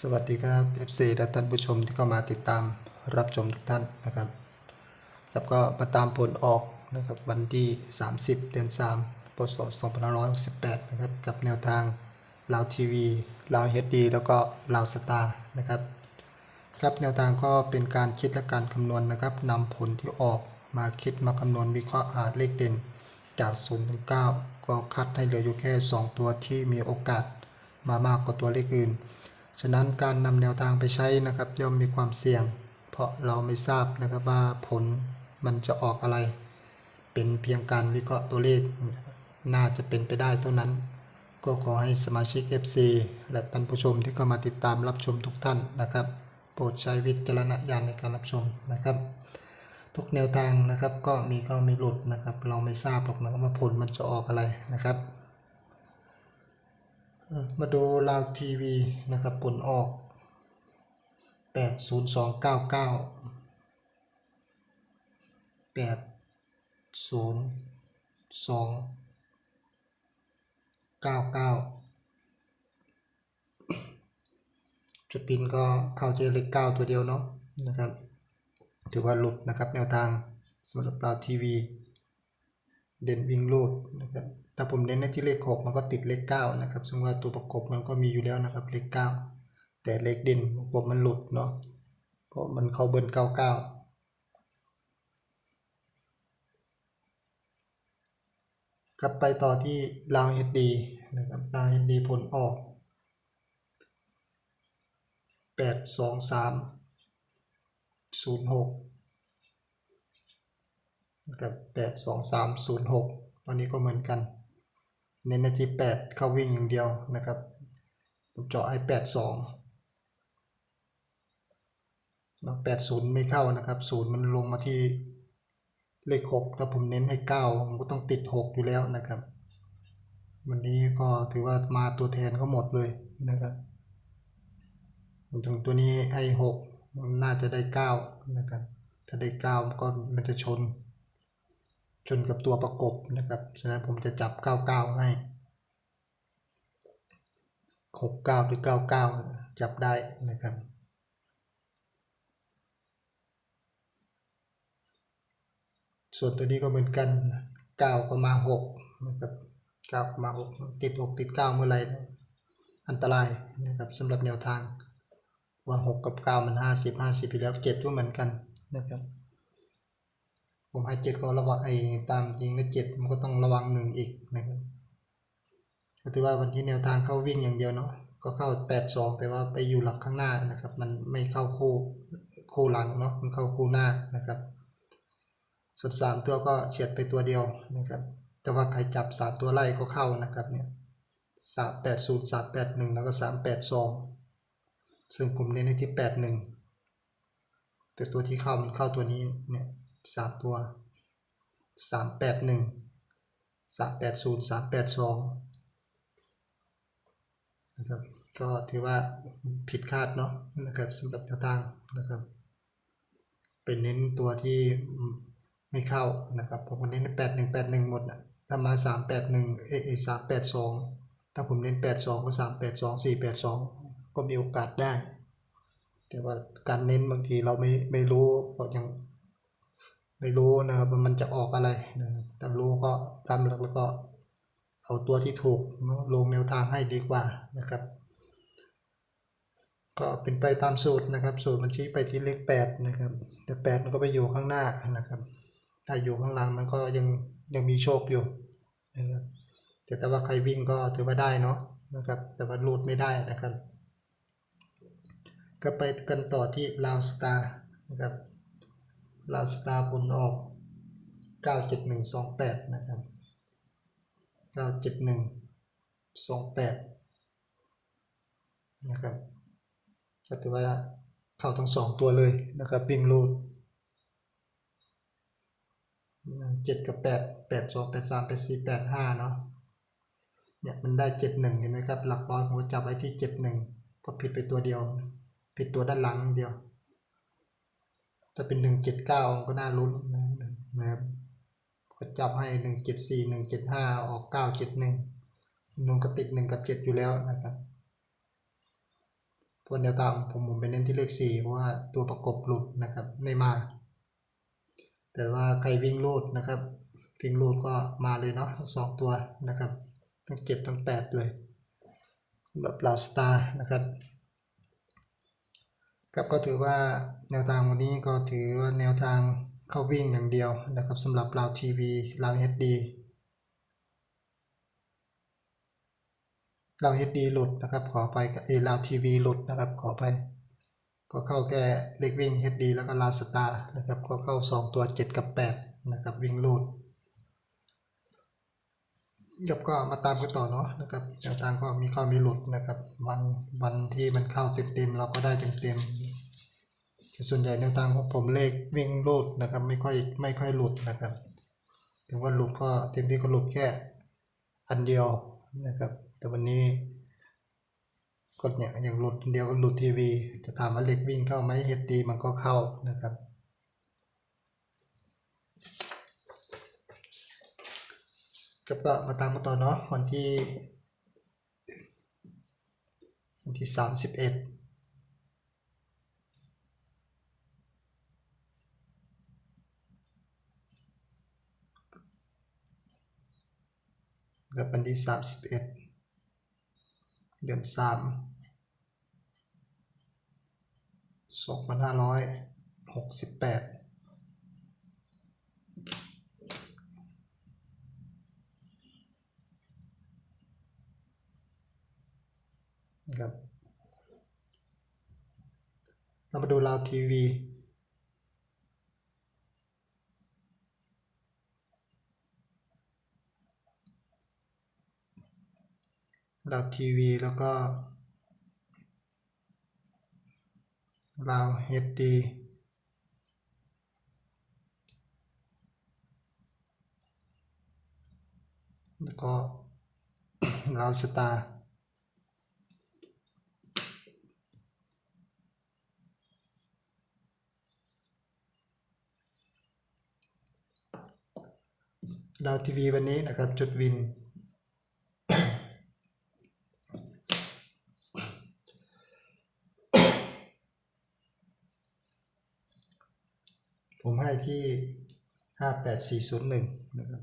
สวัสดีครับ FC และท่านผู้ชมที่เข้ามาติดตามรับชมทุกท่านนะครับครับก็มาตามผลออกนะครับวันที่ 30 เดือน 3 พศ 2568 นะครับกับแนวทางลาวทีวีลาวเฮดดีแล้วก็ลาวสตาร์นะครับครับแนวทางก็เป็นการคิดและการคำนวณนะครับนำผลที่ออกมาคิดมาคำนวณวิเคราะห์หาเลขเด่นจาก0ถึง9ก็คัดให้เหลืออยู่แค่ 2 ตัวที่มีโอกาสมามากกว่าตัวเลขอื่น ฉะนั้นการนำแนวทางไปใช้นะครับ ย่อมมีความเสี่ยง เพราะเราไม่ทราบนะครับว่าผลมันจะออกอะไร เป็นเพียงการวิเคราะห์ตัวเลข น่าจะเป็นไปได้เท่านั้น ก็ขอให้สมาชิก FC และท่านผู้ชมที่เข้ามาติดตามรับชมทุกท่านนะครับ โปรดใช้วิจารณญาณในการรับชมนะครับ ทุกแนวทางนะครับก็มีเข้ามีหลุดนะครับ เราไม่ทราบหรอกนะว่าผลมันจะออกอะไรนะครับ มาดูลาวทีวีนะครับผลออก 80299 80299 จุดปินก็เข้าเจอเลขเก้าตัวเดียวเนาะนะครับ ถือว่าหลุดนะครับแนวทางสำหรับลาวทีวี เด่นวิ่งลูดนะครับ ถ้าผมเน้นในที่เลขหกมันก็ติดเลขเก้านะครับซึ่งว่าตัวประกบมันก็มีอยู่แล้วนะครับเลขเก้าแต่เลขเด่นผมมันหลุดเนาะเพราะมันเข้าเบิร์นเก้าเก้ากลับไปต่อที่ลาวเอสดีนะครับลาวเอสดีผลออกแปดสองสามศูนย์หกกับแปดสองสามศูนย์หกตอนนี้ก็เหมือนกัน เน้นในที่แปดเข้าวิ่งอย่างเดียวนะครับผมเจาะไอ้แปดสองแล้วแปดศูนย์ไม่เข้านะครับศูนย์มันลงมาที่เลขหกถ้าผมเน้นให้เก้าผมก็ต้องติดหกอยู่แล้วนะครับ วันนี้ก็ถือว่ามาตัวแทนก็หมดเลยนะครับตรงตัวนี้ให้หกน่าจะได้เก้านะครับ ถ้าได้เก้าก็มันจะชน ชนกับตัวประกบนะครับฉะนั้นผมจะจับ 99 ให้ 69 หรือ 99 จับได้นะครับส่วนตัวนี้ก็เหมือนกัน9ก็มา6นะครับ9ก็มา6ติด 6 ติด 9 เมื่อไหรอันตรายนะครับสำหรับแนวทางว่า 6 กับ 9 มัน 50 50ไปแล้ว 7 ก็เหมือนกันนะครับ ผมให้เจ็ดก็ระวังไอ้ตามจริงแล้วเจ็ดมันก็ต้องระวังหนึ่งอีกนะครับก็ถือว่าวันที่แนวทางเข้าวิ่งอย่างเดียวเนาะก็เข้าแปดสองแต่ว่าไปอยู่หลักข้างหน้านะครับ มันไม่เข้าคู่คู่หลังเนาะมันเข้าคู่หน้านะครับส่วนสามตัวก็เฉียดไปตัวเดียวนะครับ แต่ว่าใครจับสามตัวไล่ก็เข้านะครับเนี่ยสามแปดศูนย์สามแปดหนึ่งแล้วก็สามแปดสองซึ่งผมเน้นในที่แปดหนึ่งแต่ตัวที่เข้ามันเข้าตัวนี้เนี่ย สามตัวสามแปดหนึ่งสามแปดศูนย์สามแปดสองนะครับก็ถือว่าผิดคาดเนาะนะครับสำหรับแนวทางนะครับ เป็นเน้นตัวที่ไม่เข้านะครับผมเน้นแปดหนึ่งแปดหนึ่งหมดนะถ้ามาสามแปดหนึ่งเอสามแปดสองถ้าผมเน้นแปดสองก็สามแปดสองสี่แปดสองก็มีโอกาสได้ แต่ว่าการเน้นบางทีเราไม่ไม่รู้ก็ยัง ไม่รู้นะครับว่ามันจะออกอะไรนะครับแต่รู้ก็ตามหลักแล้วก็เอาตัวที่ถูกลงแนวทางให้ดีกว่านะครับ ก็เป็นไปตามสูตรนะครับ สูตรมันชี้ไปที่เลขแปดนะครับแต่แปดมันก็ไปอยู่ข้างหน้านะครับ ถ้าอยู่ข้างหลังมันก็ยังยังมีโชคอยู่นะครับแต่แต่ว่าใครวิ่งก็ถือว่าได้เนาะนะครับ แต่ว่าลูดไม่ได้นะครับ ก็ไปกันต่อที่ลาวสตาร์นะครับ ลาสตาร์ผลออก 97128 นะครับ 97128 นะครับก็ถือว่าเข้าทั้งสองตัวเลยนะครับ วิ่งรูด7กับ8 8 2 8 3 8 4 8 5เนาะเนี่ยมันได้71เห็นไหมครับ หลักร้อยผมจับไว้ที่71ก็ผิดไปตัวเดียว ผิดตัวด้านหลังเดียว ถ้าเป็นหนึ่งเจ็ดเก้าก็น่าลุ้นนะครับก็จับให้หนึ่งเจ็ดสี่หนึ่งเจ็ดห้าออกเก้าเจ็ดหนึ่งนุ่นก็ติดหนึ่งกับเจ็ดอยู่แล้วนะครับเพราะแนวตามผมผมไปเน้นที่เลขสี่เพราะว่าตัวประกบหลุดนะครับไม่มา แต่ว่าใครวิ่งโลดนะครับ วิ่งโลดก็มาเลยเนาะทั้งสองตัวนะครับ ทั้งเจ็ดทั้งแปดเลยสำหรับลาวสตาร์นะครับ ครับก็ถือว่าแนวทางวันนี้ก็ถือว่าแนวทางเข้าวิ่งอย่างเดียวนะครับสำหรับลาวทีวีลาวเฮดดีลาวเฮดดีหลุดนะครับขอไปกับเอลาวทีวีหลุดนะครับขอไป ก็เข้าแค่เลขวิ่ง HD แล้วก็ลาสตาร์นะครับก็เข้า 2 ตัว 7 กับ 8 นะครับวิ่งหลูดครับก็มาตามกันต่อเนาะนะครับแนวทางก็มีเข้ามีหลุดนะครับ วันวันที่มันเข้าเต็มๆเราก็ได้เต็มๆแต่ ส่วนใหญ่แนวทางของผมเลขวิ่งลูดนะครับไม่ค่อยไม่ค่อยหลุดนะครับถึงว่าหลุดก็เต็มที่ก็หลุดแค่อันเดียวนะครับ แต่วันนี้กดเนี่ยอย่างหลุดเดียวก็หลุดทีวีจะถามว่าเล็กวิ่งเข้าไหมเฮดดีมันก็เข้านะครับก็ก็มาตามมาต่อเนาะวันที่วันที่สามสิบเอ็ด กับวันที่สามสิบเอ็ดเดือนสามสองพันห้าร้อยหกสิบแปดนะครับเรามาดูลาวทีวี ลาวทีวีแล้วก็ลาวเฮดดีแล้วก็ลาวสตาร์ลาวทีวีวันนี้นะครับจุดวิน ผมให้ที่ห้าแปดสี่ศูนย์หนึ่งนะครับ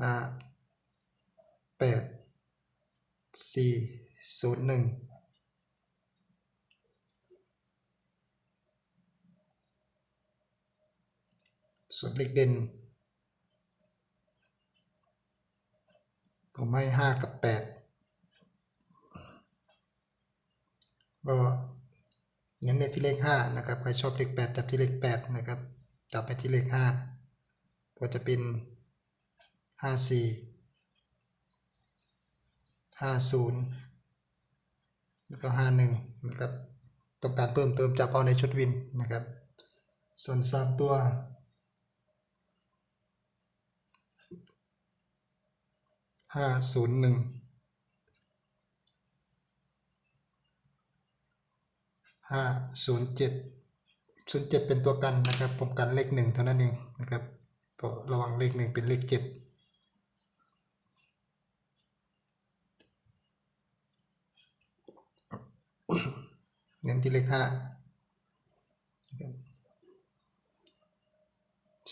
ห้าแปดสี่ศูนย์หนึ่งส่วนเลขเด่น ผมให้ห้ากับแปดก็ เน้นไปที่เลข5นะครับใครชอบเลข8จับที่เลข8นะครับจับไปที่เลข5ก็จะเป็น 54 50 แล้วก็ 51 นะครับต้องการเพิ่มเติมจะบเอาในชุดวินนะครับ ส่วนสามตันึ่ง ห้าศูนย์เจ็ดศูนย์เจ็ดเป็นตัวกันนะครับ ผมกันเลขหนึ่งเท่านั้นเองนะครับก็ระวังเลขหนึ่งเป็นเลขเจ็ดเน้นที่เลขห้า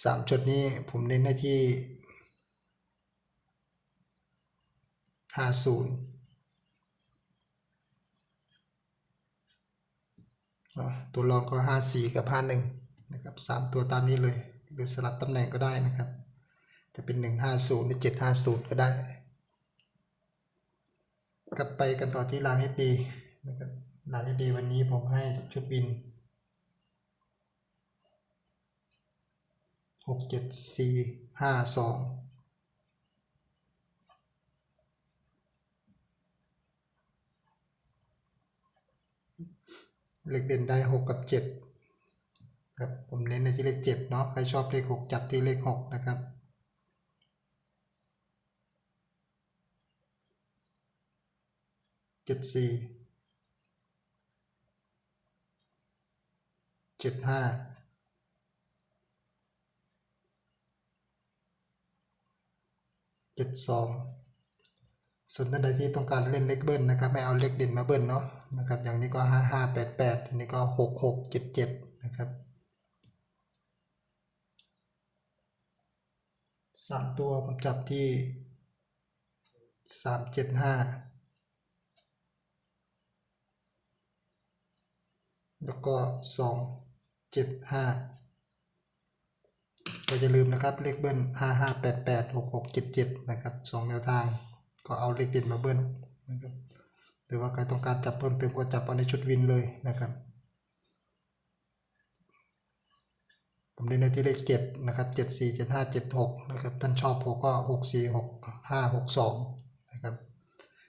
สามจุดนี้ผมเน้นให้ที่ห้าศูนย์ ตัวรองก็ 54 กับ 51 นะครับ 3 ตัวตามนี้เลย หรือสลับตำแหน่งก็ได้นะครับ จะเป็น 150 หรือ 750 ก็ได้ กลับไปกันต่อที่ราง HD นะครับราง HD วันนี้ผมให้ชุดบิน 67452 เลขเด่นได้หกกับเจ็ดครับ ผมเน้นในที่เลขเจ็ดเนาะ ใครชอบเลขหกจับที่เลขหกนะครับ เจ็ดสี่เจ็ดห้าเจ็ดสองส่วนท่านใดที่ต้องการเล่นเลขเบิ้ลนะครับ ไม่เอาเลขเด่นมาเบิ้ลเนาะ นะครับ อย่างนี้ก็ห้าห้าแปดแปดอันนี้ก็หกหกเจ็ดเจ็ดนะครับสามตัวผมจับที่สามเจ็ดห้าแล้วก็สองเจ็ดห้าก็อย่าลืมนะครับเลขเบิ้ลห้าห้าแปดแปดหกหกเจ็ดเจ็ดนะครับสองแนวทางก็เอาเลขเด่นมาเบิ้ลนะครับ หรือว่าใครต้องการจับเพิ่มเติมก็จับเอาในชุดวินเลยนะครับผมเล่นในที่เลขเจ็ดนะครับเจ็ดสี่เจ็ดห้าเจ็ดหกนะครับท่านชอบหกก็หกสี่หกห้าหกสองนะครับ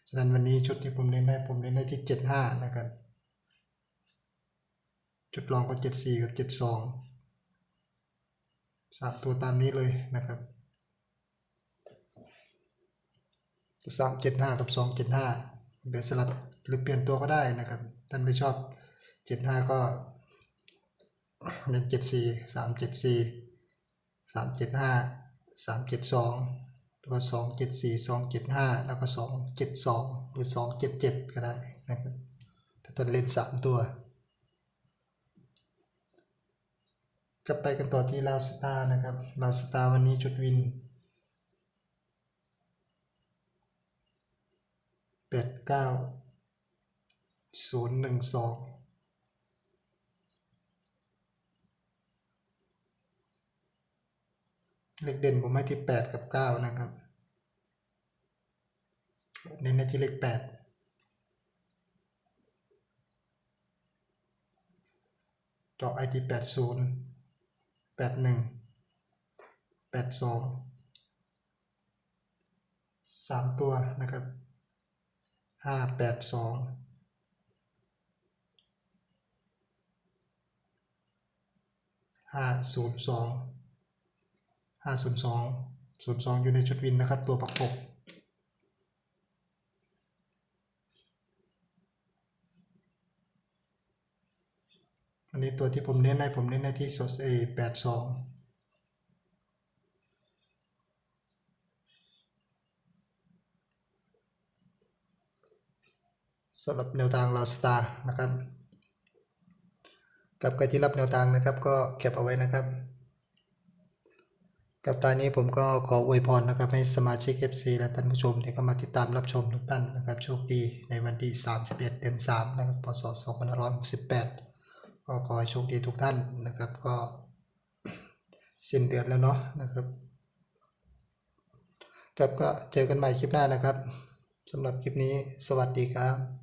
ฉะนั้นวันนี้ชุดที่ผมเล่นได้ผมเล่นได้ที่เจ็ดห้านะครับชุดรองก็เจ็ดสี่กับเจ็ดสองสามตัวตามนี้เลยนะครับสามเจ็ดห้ากับสองเจ็ดห้า เดี๋ยวสลับหรือเปลี่ยนตัวก็ได้นะครับ ท่านไม่ชอบเจ็ดห้าก็เน้นเจ็ดสี่สามเจ็ดสี่สามเจ็ดห้าสามเจ็ดสองแล้วสองเจ็ดสี่สองเจ็ดห้าแล้วก็สองเจ็ดสองหรือสองเจ็ดเจ็ดก็ได้นะครับถ้าท่านเล่นสามตัวก็ไปกันต่อที่ลาวสตาร์นะครับลาวสตาร์วันนี้จุดวิน แปดเก้าศูนย์หนึ่งสองเลขเด่นผมให้ที่แปดกับเก้านะครับ เน้นในที่เลขแปดเจาะไอทีแปดศูนย์แปดหนึ่งแปดสองสามตัวนะครับ ห้าแปดสองห้าศูนย์สองห้าศูนย์สองศูนย์สองอยู่ในชุดวินนะครับ ตัวประกบอันนี้ตัวที่ผมเน้นให้ผมเน้นในที่สดเอแปดสอง สำหรับแนวทางลาสตาร์นะครับ กับใครที่รับแนวทางนะครับ ก็เก็บเอาไว้นะครับ กับตอนนี้ผมก็ขออวยพรนะครับ ให้สมาชิก FC และท่านผู้ชมที่เข้ามาติดตามรับชมทุกท่านนะครับ โชคดีในวันที่ 31 เดือน 3 นะครับ พศ 2568 ก็ขอให้โชคดีทุกท่านนะครับ ก็สิ้นเดือนแล้วเนาะนะครับครับก็เจอกันใหม่คลิปหน้านะครับสำหรับคลิปนี้สวัสดีครับ